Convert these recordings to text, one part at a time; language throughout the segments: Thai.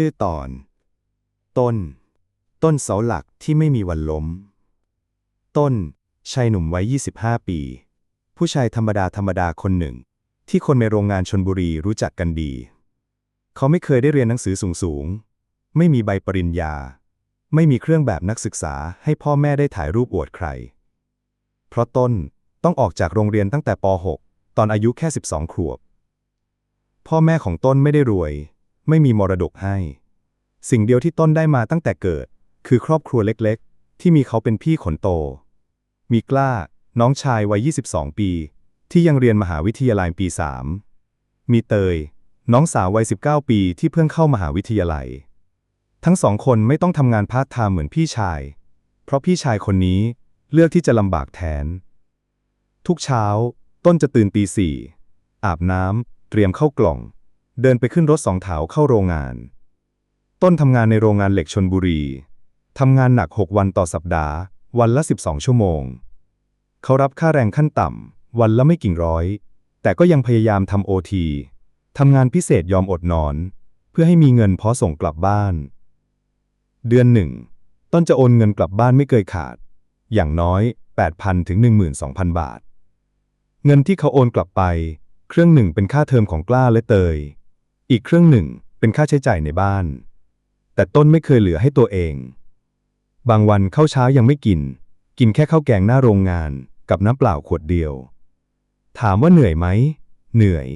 ชื่อตอน ต้น ต้นเสาหลักที่ไม่มีวันล้ม ต้น ชายหนุ่มวัย 25 ปี ผู้ชายธรรมดาธรรมดาคนหนึ่ง ที่คนในโรงงานชนบุรีรู้จักกันดี เขาไม่เคยได้เรียนหนังสือสูงๆไม่มีใบปริญญา ไม่มีเครื่องแบบนักศึกษาให้พ่อแม่ได้ถ่ายรูปอวดใคร เพราะต้นต้องออกจากโรงเรียนตั้งแต่ป .6 ตอนอายุแค่ 12 ขวบ พ่อแม่ของต้นไม่ได้รวย ไม่มีมรดกให้ สิ่งเดียวที่ต้นได้มาตั้งแต่เกิด คือครอบครัวเล็กๆ ที่มีเขาเป็นพี่ขนโต มีกล้า น้องชายวัย 22 ปี ที่ยังเรียนมหาวิทยาลัยปี 3 มีเตย น้องสาววัย 19 ปีที่เพิ่งเข้ามหาวิทยาลัย ทั้งสองคนไม่ต้องทำงานพาร์ทไทม์เหมือนพี่ชาย เพราะพี่ชายคนนี้เลือกที่จะลำบากแทน ทุกเช้า ต้นจะตื่นตีสี่อาบน้ำเตรียมเข้ากล่อง เดินไปขึ้นรถสองแถวเข้าโรงงาน ต้นทำงานในโรงงานเหล็กชนบุรี ทำงานหนัก 6 วันต่อสัปดาห์ วันละ 12 ชั่วโมง เขารับค่าแรงขั้นต่ำ วันละไม่กี่ร้อย แต่ก็ยังพยายามทำโอทีทำงานพิเศษยอมอดนอน เพื่อให้มีเงินพอส่งกลับบ้าน เดือนหนึ่ง ต้นจะโอนเงินกลับบ้านไม่เคยขาด อย่างน้อย 8,000 ถึง 12,000 บาท เงินที่เขาโอนกลับไป เครื่องหนึ่งเป็นค่าเทอมของกล้าและเตย อีกเครื่องหนึ่งเป็นค่าใช้จ่ายในบ้าน แต่ต้นไม่เคยเหลือให้ตัวเอง บางวันข้าวเช้ายังไม่กิน กินแค่ข้าวแกงหน้าโรงงานกับน้ำเปล่าขวดเดียว ถามว่าเหนื่อยไหม เหนื่อย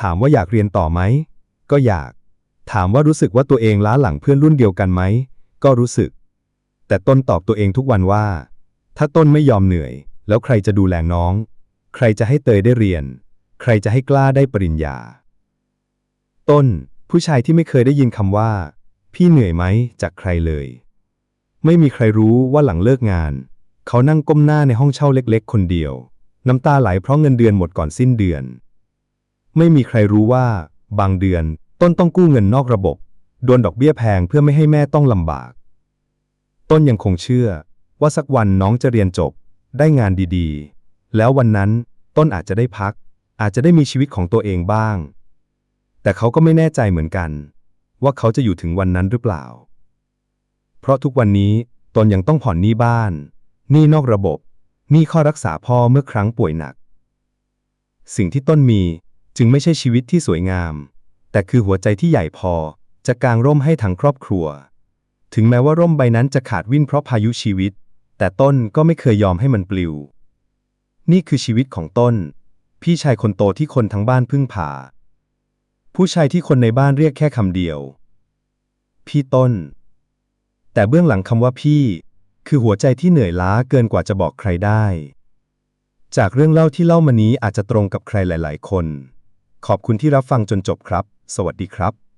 ถามว่าอยากเรียนต่อไหม ก็อยาก ถามว่ารู้สึกว่าตัวเองล้าหลังเพื่อนรุ่นเดียวกันไหม ก็รู้สึก แต่ต้นตอบตัวเองทุกวันว่า ถ้าต้นไม่ยอมเหนื่อย แล้วใครจะดูแลน้อง ใครจะให้เตยได้เรียน ใครจะให้กล้าได้ปริญญา ต้น ผู้ชายที่ไม่เคยได้ยินคำว่า พี่เหนื่อยไหมจากใครเลย ไม่มีใครรู้ว่าหลังเลิกงาน เขานั่งก้มหน้าในห้องเช่าเล็กๆ คนเดียว น้ำตาไหลเพราะเงินเดือนหมดก่อนสิ้นเดือน ไม่มีใครรู้ว่า บางเดือน ต้นต้องกู้เงินนอกระบบโดนดอกเบี้ยแพงเพื่อไม่ให้แม่ต้องลำบาก ต้นยังคงเชื่อ ว่าสักวันน้องจะเรียนจบ ได้งานดีๆ แล้ววันนั้นต้นอาจจะได้พัก อาจจะได้มีชีวิตของตัวเองบ้าง แต่เขาก็ไม่แน่ใจเหมือนกัน ว่าเขาจะอยู่ถึงวันนั้นหรือเปล่า เพราะทุกวันนี้ตนยังต้องผ่อนหนี้บ้าน หนี้นอกระบบ หนี้ข้อรักษาพ่อเมื่อครั้งป่วยหนัก สิ่งที่ต้นมีจึงไม่ใช่ชีวิตที่สวยงาม แต่คือหัวใจที่ใหญ่พอจะกางร่มให้ทั้งครอบครัว ถึงแม้ว่าร่มใบนั้นจะขาดวิ่นเพราะพายุชีวิต แต่ต้นก็ไม่เคยยอมให้มันปลิว นี่คือชีวิตของต้น พี่ชายคนโตที่คนทั้งบ้านพึ่งพา ผู้ชายที่คนในบ้านเรียกแค่คำเดียว พี่ต้น แต่เบื้องหลังคำว่าพี่ คือหัวใจที่เหนื่อยล้าเกินกว่าจะบอกใครได้ จากเรื่องเล่าที่เล่ามานี้อาจจะตรงกับใครหลาย ๆ คน ขอบคุณที่รับฟังจนจบครับ สวัสดีครับ